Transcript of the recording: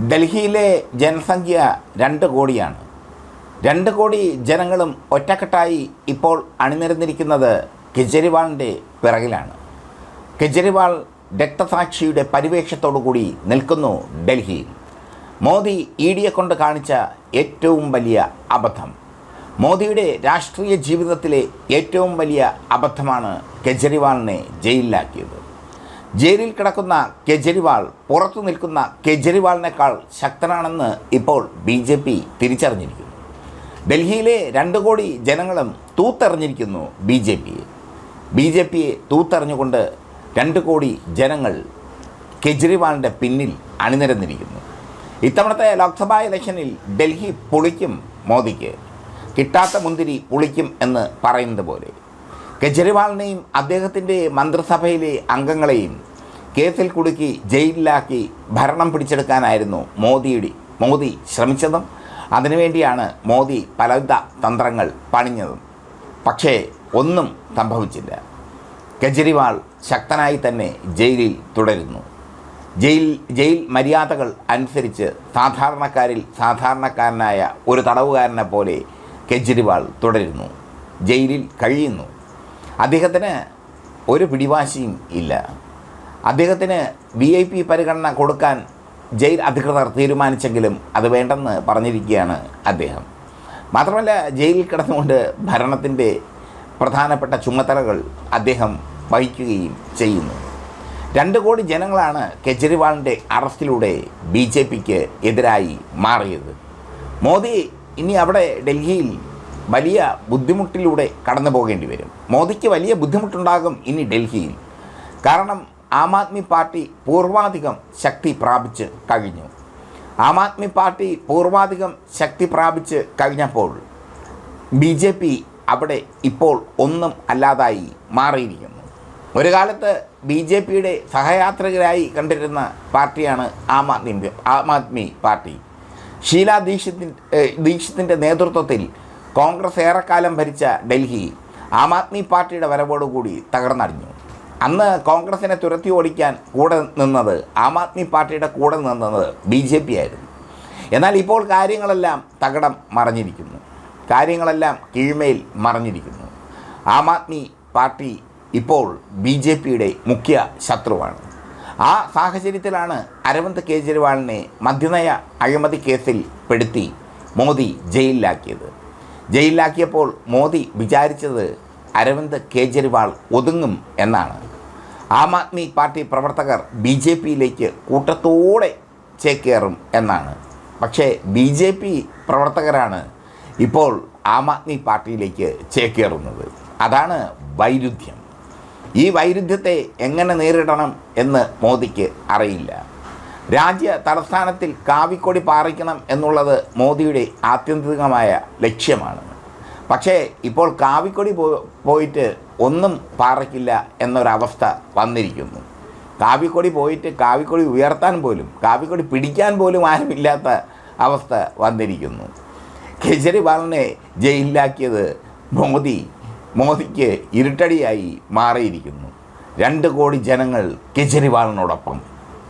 ഡൽഹിയിലെ ജനസംഖ്യ രണ്ട് കോടിയാണ്. രണ്ട് കോടി ജനങ്ങളും ഒറ്റക്കെട്ടായി ഇപ്പോൾ അണിനിരന്നിരിക്കുന്നത് കെജ്രിവാളിന്റെ പിറകിലാണ്. കെജ്രിവാൾ രക്തസാക്ഷിയുടെ പരിവേഷത്തോടു കൂടി നിൽക്കുന്നു ഡൽഹിയിൽ. മോദി ഇ ഡിയെ കൊണ്ട് കാണിച്ച ഏറ്റവും വലിയ അബദ്ധം. മോദിയുടെ രാഷ്ട്രീയ ജീവിതത്തിലെ ഏറ്റവും വലിയ അബദ്ധമാണ് കെജ്രിവാളിനെ ജയിലിലാക്കിയത്. ജയിലിൽ കിടക്കുന്ന കെജ്രിവാൾ പുറത്തു നിൽക്കുന്ന കെജ്രിവാളിനേക്കാൾ ശക്തനാണെന്ന് ഇപ്പോൾ ബി ജെ പി തിരിച്ചറിഞ്ഞിരിക്കുന്നു. ഡൽഹിയിലെ രണ്ട് കോടി ജനങ്ങളും തൂത്തെറിഞ്ഞിരിക്കുന്നു ബി ജെ പിയെ. ബി ജെ പിയെ തൂത്തെറിഞ്ഞുകൊണ്ട് രണ്ട് കോടി ജനങ്ങൾ കെജ്രിവാളിന്റെ പിന്നിൽ അണിനിരന്നിരിക്കുന്നു. ഇത്തവണത്തെ ലോക്സഭാ ഇലക്ഷനിൽ ഡൽഹി പൊളിക്കും മോദിക്ക്. കിട്ടാത്ത മുന്തിരി പുളിക്കും എന്ന് പറയുന്നത് പോലെ. കെജ്രിവാളിനെയും അദ്ദേഹത്തിന്റെ മന്ത്രിസഭയിലെ അംഗങ്ങളെയും കേസിൽ കുടുക്കി ജയിലിലാക്കി ഭരണം പിടിച്ചെടുക്കാനായിരുന്നു മോദിയുടെ മോദി ശ്രമിച്ചതും അതിനുവേണ്ടിയാണ് മോദി പലവിധ തന്ത്രങ്ങൾ പണിഞ്ഞതും. പക്ഷേ ഒന്നും സംഭവിച്ചില്ല. കെജ്രിവാൾ ശക്തനായി തന്നെ ജയിലിൽ തുടരുന്നു. ജയിൽ ജയിൽ മര്യാദകൾ അനുസരിച്ച് സാധാരണക്കാരിൽ സാധാരണക്കാരനായ ഒരു തടവുകാരനെ പോലെ കെജ്രിവാൾ തുടരുന്നു. ജയിലിൽ കഴിയുന്നു. അദ്ദേഹത്തിന് ഒരു പിടിവാശിയും ഇല്ല. അദ്ദേഹത്തിന് വി ഐ പി പരിഗണന കൊടുക്കാൻ ജയിൽ അധികൃതർ തീരുമാനിച്ചെങ്കിലും അത് വേണ്ടെന്ന് പറഞ്ഞിരിക്കുകയാണ് അദ്ദേഹം. മാത്രമല്ല ജയിലിൽ കിടന്നുകൊണ്ട് ഭരണത്തിന്റെ പ്രധാനപ്പെട്ട ചുമതലകൾ അദ്ദേഹം വഹിക്കുകയും ചെയ്യുന്നു. രണ്ട് കോടി ജനങ്ങളാണ് കെജ്രിവാളിന്റെ അറസ്റ്റിലൂടെ ബി ജെ പിക്ക് എതിരായി മാറിയത്. മോദി ഇനി അവിടെ ഡൽഹിയിൽ വലിയ ബുദ്ധിമുട്ടിലൂടെ കടന്നു പോകേണ്ടി വരും. മോദിക്ക് വലിയ ബുദ്ധിമുട്ടുണ്ടാകും ഇനി ഡൽഹിയിൽ. കാരണം ആം ആദ്മി പാർട്ടി പൂർവാധികം ശക്തി പ്രാപിച്ച് കഴിഞ്ഞു. ആം ആദ്മി പാർട്ടി പൂർവാധികം ശക്തി പ്രാപിച്ച് കഴിഞ്ഞപ്പോൾ ബി ജെ പി അവിടെ ഇപ്പോൾ ഒന്നും അല്ലാതായി മാറിയിരിക്കുന്നു. ഒരു കാലത്ത് ബി ജെ പിയുടെ സഹയാത്രികരായി കണ്ടിരുന്ന പാർട്ടിയാണ് ആം ആദ്മി ആം ആദ്മി പാർട്ടി. ഷീല ദീക്ഷിത്തിന്റെ ദീക്ഷിത്തിന്റെ നേതൃത്വത്തിൽ കോൺഗ്രസ് ഏറെക്കാലം ഭരിച്ച ഡൽഹി ആം ആദ്മി പാർട്ടിയുടെ വരവോടുകൂടി തകർന്നടിഞ്ഞു. അന്ന് കോൺഗ്രസിനെ തുരത്തി ഓടിക്കാൻ കൂടെ നിന്നത് ആം ആദ്മി പാർട്ടിയുടെ കൂടെ നിന്നത് ബി ജെ പി ആയിരുന്നു. എന്നാൽ ഇപ്പോൾ കാര്യങ്ങളെല്ലാം തകടം മറഞ്ഞിരിക്കുന്നു. കാര്യങ്ങളെല്ലാം കീഴ്മേൽ മറഞ്ഞിരിക്കുന്നു. ആം ആദ്മി പാർട്ടി ഇപ്പോൾ ബി ജെ പിയുടെ മുഖ്യ ശത്രുവാണ്. ആ സാഹചര്യത്തിലാണ് അരവിന്ദ് കെജ്രിവാളിനെ മദ്യനയ അഴിമതി കേസിൽ പെടുത്തി മോദി ജയിലിലാക്കിയത്. ജയിലിലാക്കിയപ്പോൾ മോദി വിചാരിച്ചത് അരവിന്ദ് കേജ്രിവാൾ ഒതുങ്ങും എന്നാണ്. ആം ആദ്മി പാർട്ടി പ്രവർത്തകർ ബി ജെ പിയിലേക്ക് കൂട്ടത്തോടെ ചേക്കേറും എന്നാണ്. പക്ഷേ ബി ജെ പി പ്രവർത്തകരാണ് ഇപ്പോൾ ആം ആദ്മി പാർട്ടിയിലേക്ക് ചേക്കേറുന്നത്. അതാണ് വൈരുദ്ധ്യം. ഈ വൈരുദ്ധ്യത്തെ എങ്ങനെ നേരിടണം എന്ന് മോദിക്ക് അറിയില്ല. രാജ്യ തലസ്ഥാനത്തിൽ കാവിക്കൊടി പാറിക്കണം എന്നുള്ളത് മോദിയുടെ ആത്യന്തികമായ ലക്ഷ്യമാണ്. പക്ഷേ ഇപ്പോൾ കാവിക്കൊടി പോയിട്ട് ഒന്നും പാറയ്ക്കില്ല എന്നൊരവസ്ഥ വന്നിരിക്കുന്നു. കാവിക്കൊടി പോയിട്ട് കാവിക്കൊടി ഉയർത്താൻ പോലും കാവിക്കൊടി പിടിക്കാൻ പോലും ആരുമില്ലാത്ത അവസ്ഥ വന്നിരിക്കുന്നു. കെജ്രിവാളിനെ ജയിലിലാക്കിയത് മോദി മോദിക്ക് ഇരുട്ടടിയായി മാറിയിരിക്കുന്നു. രണ്ട് കോടി ജനങ്ങൾ കെജ്രിവാളിനോടൊപ്പം.